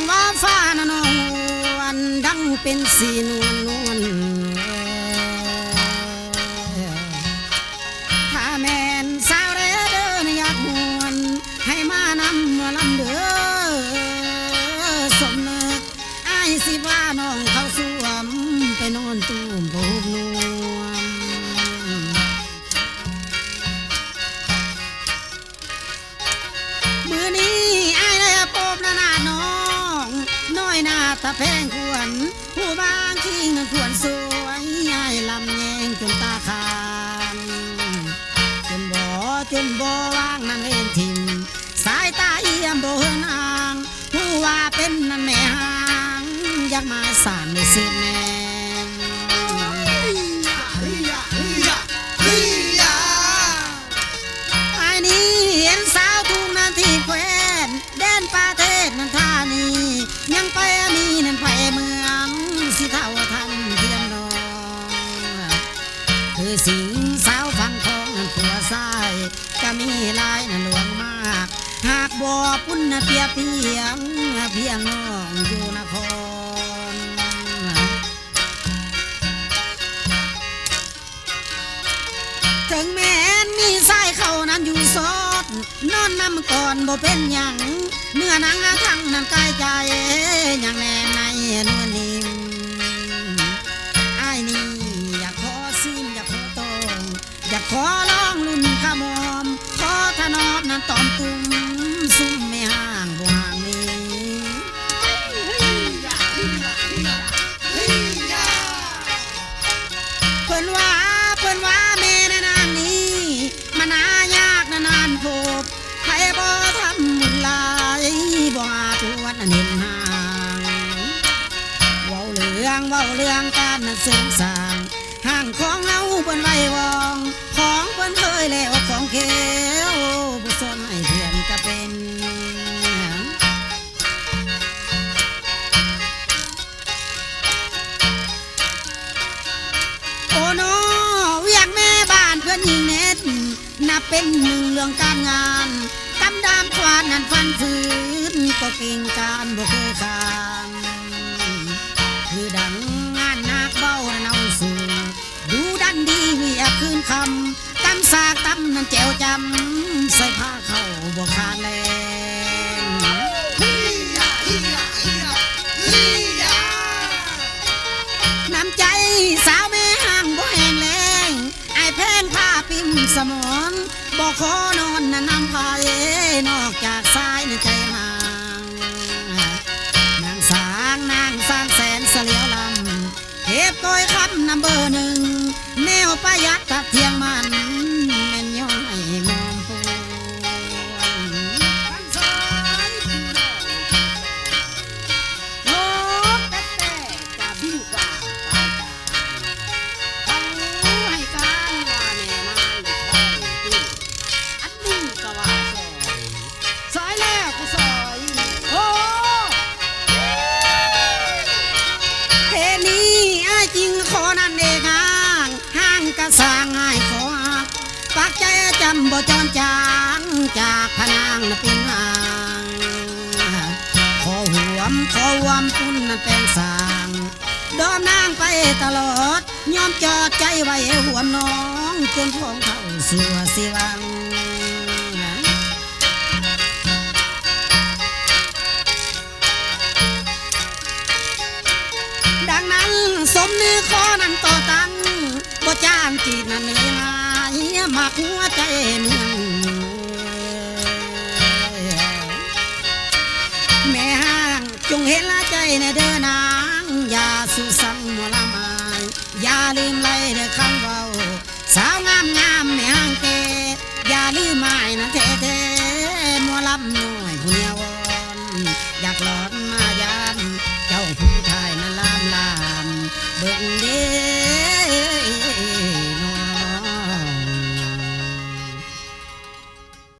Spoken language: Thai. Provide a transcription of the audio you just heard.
งว่าฟ้านนวลดังเป็นสีนวลนวล ตาแพงควรผู้บางคิงนั้นควรสวยยายลำแยงจนตาคานจนบ่จนบ่ว่างนั่นเล่นทิมสายตาเอี่ยมบ่เฮินอ่าง ผู้ว่าเป็นนั่นแม่หางอยากมาสานในสืบแน คือสิงสาวฟังของนั่นผัวซ้ายก็มีลายนั่นหลวงมาก หากบ่ปุ้นนะเปียเพียงเพียงน้องอยู่นครถึงแม้นมีสายเขานั้นอยู่ซอดนอนนำก่อนบ่เป็นหยังเมื่อนังทั้งนั้นกายใจอย่างแน่ในนวลนิ่าเรื่องเว้าเรื่องการนั้นเสริมสร้างห่างของเฮาเพิ่นไว้วอง ของเพิ่นเคยแล้วของเขวผู้สนให้เพื่อนก็เป็นโอ้โนเวียกแม่บ้านเพื่อนยิงเน็ตนับเป็นหนึ่งเรื่องการงานกำดามควานนั้นฟันฝืนก็เก่งการบ่เคยขา แจวจำใส่ผ้าเข้าบ่ขาดแลงน้ำใจสาวแม่ห่างบ่แห้งแรงไอแพงผ้าปิ่มสมองบ่ขอนอนนะน้ำพายนอกจากสายในใจหา บ่จอนจางจากพนางนะเป็นหางขอหวมขอหวมคุณนั่นเป็นสางดอมนางไปตลอดยอมจอดใจไว้หวมน้องจนท้องเข้าสัวสิวังดังนั้นสมนึกขอนั้นต่อตังบ่จ้างจีนั่นเลย เฮียมากหัวใจเมืองแม่ห้างจงเห็นละใจในเดินนางอย่าสุสังมลามายอย่าลืมไล่เด็กคำเวาสาวงามงามแม่ห้างเตอย่าลืมไม้นะเทเทมัวลำหน่อยผู้เยาวอนอยากหลอนมายันเจ้าผู้ชายนั้นลามลามเบิ่งดี